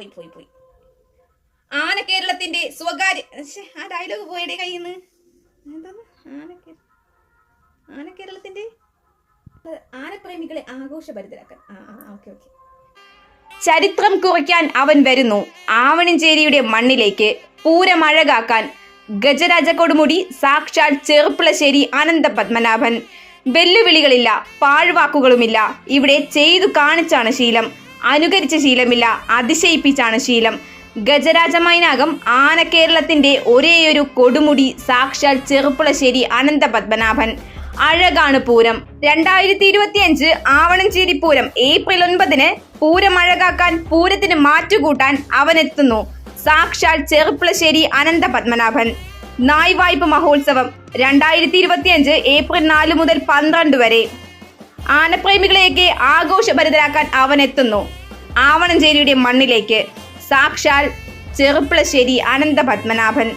പോയി പോയി പോയി. ആന കേരളത്തിന്റെ സ്വകാര്യ ആ ഡയലോഗ് പോയടെ കയ്യിൽ നിന്ന് ആന ആന കേരളത്തിന്റെ ആനപ്രേമികളെ ആഘോഷഭരിതരാക്കാൻ. ആ ചരിത്രം കുറിക്കാൻ അവൻ വരുന്നു. ആവണഞ്ചേരിയുടെ മണ്ണിലേക്ക് പൂരമഴകാക്കാൻ ഗജരാജ കൊടുമുടി സാക്ഷാൽ ചെറുപ്പളശ്ശേരി അനന്ത പത്മനാഭൻ. വെല്ലുവിളികളില്ല പാഴ്വാക്കുകളുമില്ല. ഇവിടെ ചെയ്തു കാണിച്ചാണ് ശീലം. അനുകരിച്ച ശീലമില്ല. അതിശയിപ്പിച്ചാണ് ശീലം. ഗജരാജമൈനാകം ആന കേരളത്തിന്റെ ഒരേയൊരു കൊടുമുടി സാക്ഷാൽ ചെറുപ്പുളശ്ശേരി അനന്തപത്മനാഭൻ അഴകാണ് പൂരം. രണ്ടായിരത്തി ഇരുപത്തിയഞ്ച് ആവണഞ്ചേരി പൂരം ഏപ്രിൽ ഒൻപതിന് പൂരം അഴകാക്കാൻ പൂരത്തിന് മാറ്റുകൂട്ടാൻ അവനെത്തുന്നു. സാക്ഷാൽ ചെറുപ്പുളശ്ശേരി അനന്തപത്മനാഭൻ നായ് വായ്പ മഹോത്സവം രണ്ടായിരത്തി ഇരുപത്തിയഞ്ച് ഏപ്രിൽ നാല് മുതൽ പന്ത്രണ്ട് വരെ. ആനപ്രേമികളെയൊക്കെ ആഘോഷഭരിതരാക്കാൻ അവനെത്തുന്നു. ആവണഞ്ചേരിയുടെ മണ്ണിലേക്ക്. സാക്ഷാൽ ചെറുപ്പളശ്ശേരി അനന്ത പത്മനാഭൻ